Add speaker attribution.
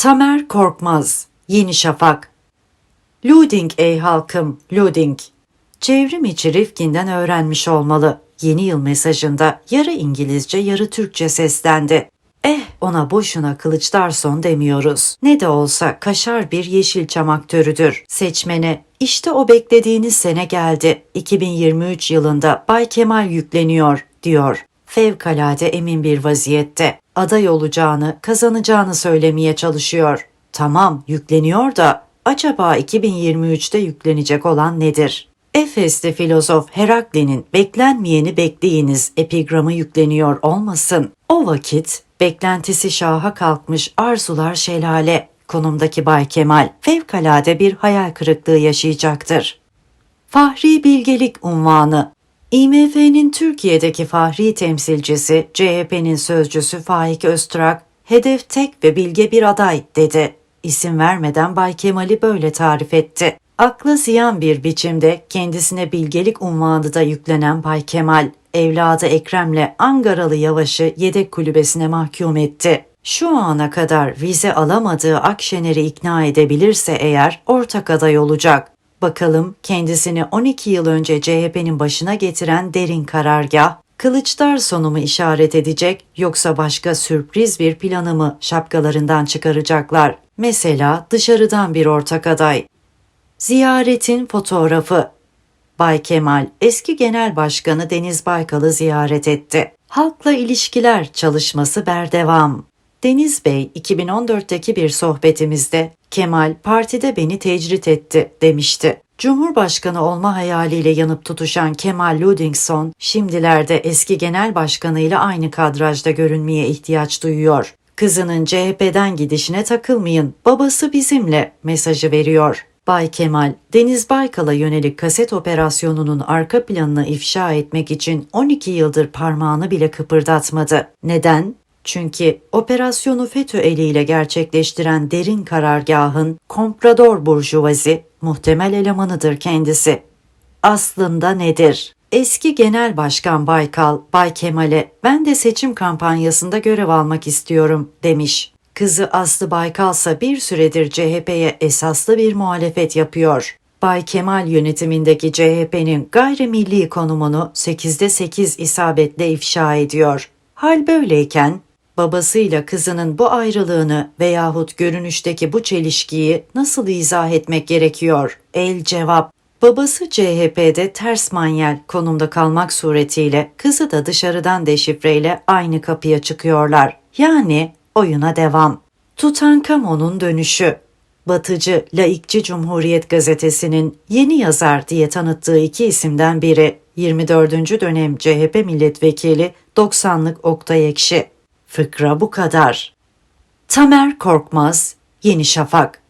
Speaker 1: Tamer Korkmaz, Yeni Şafak. Luding ey halkım, Luding. Çevrim içi Rifkin'den öğrenmiş olmalı. Yeni yıl mesajında yarı İngilizce yarı Türkçe seslendi. Eh ona boşuna Kılıçdarson demiyoruz. Ne de olsa kaşar bir Yeşilçam aktörüdür. Seçmene işte o beklediğiniz sene geldi. 2023 yılında Bay Kemal yükleniyor diyor. Fevkalade emin bir vaziyette. Aday olacağını, kazanacağını söylemeye çalışıyor. Tamam yükleniyor da acaba 2023'te yüklenecek olan nedir? Efes'te filozof Herakli'nin beklenmeyeni bekleyiniz epigramı yükleniyor olmasın. O vakit beklentisi şaha kalkmış arzular şelale konumdaki Bay Kemal fevkalade bir hayal kırıklığı yaşayacaktır. Fahri Bilgelik unvanı IMF'nin Türkiye'deki fahri temsilcisi CHP'nin sözcüsü Faik Öztürk, hedef tek ve bilge bir aday dedi. İsim vermeden Bay Kemal'i böyle tarif etti. Akla ziyan bir biçimde kendisine bilgelik unvanı da yüklenen Bay Kemal, evladı Ekrem'le Angaralı Yavaş'ı yedek kulübesine mahkum etti. Şu ana kadar vize alamadığı Akşener'i ikna edebilirse eğer ortak aday olacak. Bakalım kendisini 12 yıl önce CHP'nin başına getiren derin karargah, Kılıçdarson'u mu işaret edecek yoksa başka sürpriz bir planı mı şapkalarından çıkaracaklar? Mesela dışarıdan bir ortak aday. Ziyaretin fotoğrafı. Bay Kemal eski genel başkanı Deniz Baykal'ı ziyaret etti. Halkla ilişkiler çalışması berdevam. Deniz Bey 2014'teki bir sohbetimizde Kemal partide beni tecrit etti demişti. Cumhurbaşkanı olma hayaliyle yanıp tutuşan Kemal Ludingson şimdilerde eski genel başkanıyla aynı kadrajda görünmeye ihtiyaç duyuyor. Kızının CHP'den gidişine takılmayın, babası bizimle mesajı veriyor. Bay Kemal, Deniz Baykal'a yönelik kaset operasyonunun arka planını ifşa etmek için 12 yıldır parmağını bile kıpırdatmadı. Neden? Çünkü operasyonu FETÖ eliyle gerçekleştiren derin karargahın komprador burjuvazi muhtemel elemanıdır kendisi. Aslında nedir? Eski Genel Başkan Baykal, Bay Kemal'e ben de seçim kampanyasında görev almak istiyorum demiş. Kızı Aslı Baykal ise bir süredir CHP'ye esaslı bir muhalefet yapıyor. Bay Kemal yönetimindeki CHP'nin gayrimilli konumunu 8'de 8 isabetle ifşa ediyor. Hal böyleyken babasıyla kızının bu ayrılığını veyahut görünüşteki bu çelişkiyi nasıl izah etmek gerekiyor? El cevap. Babası CHP'de ters manyel konumda kalmak suretiyle kızı da dışarıdan deşifreyle aynı kapıya çıkıyorlar. Yani oyuna devam. Tutankamon'un dönüşü. Batıcı Laikçi Cumhuriyet Gazetesi'nin yeni yazar diye tanıttığı iki isimden biri 24. dönem CHP milletvekili 90'lık Oktay Ekşi. Fıkra bu kadar. Tamer Korkmaz, Yeni Şafak